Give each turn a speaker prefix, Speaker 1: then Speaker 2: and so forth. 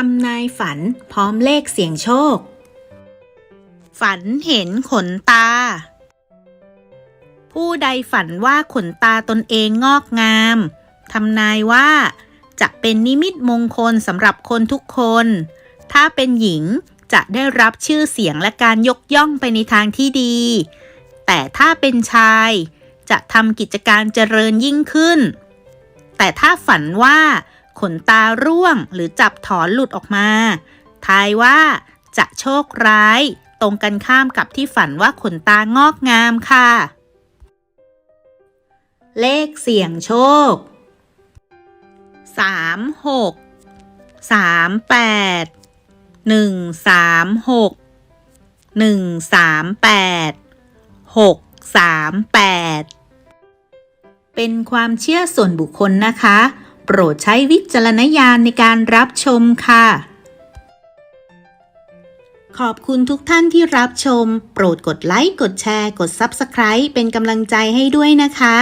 Speaker 1: ทำนายฝันพร้อมเลขเสี่ยงโชค ฝันเห็นขนตา ผู้ใดฝันว่าขนตาตนเองงอกงามทำนายว่า จะเป็นนิมิตมงคลสำหรับคนทุกคน ถ้าเป็นหญิงจะได้รับชื่อเสียงและการยกย่องไปในทางที่ดี แต่ถ้าเป็นชาย จะทำกิจการเจริญยิ่งขึ้น แต่ถ้าฝันว่า ขนตาร่วงหรือจับถอนหลุดออกมา ทายว่าจะโชคร้าย ตรงกันข้ามกับที่ฝันว่าขนตางอกงามค่ะ เลขเสี่ยงโชคสามหกสามแปดหนึ่งสามหกหนึ่งสามแปดหกสามแปดเป็นความเชื่อส่วนบุคคลนะคะ โปรดใช้วิจารณญาณในการรับชมค่ะ ขอบคุณทุกท่านที่รับชม โปรดกดไลค์ กดแชร์ กด Subscribe เป็นกำลังใจให้ด้วยนะคะ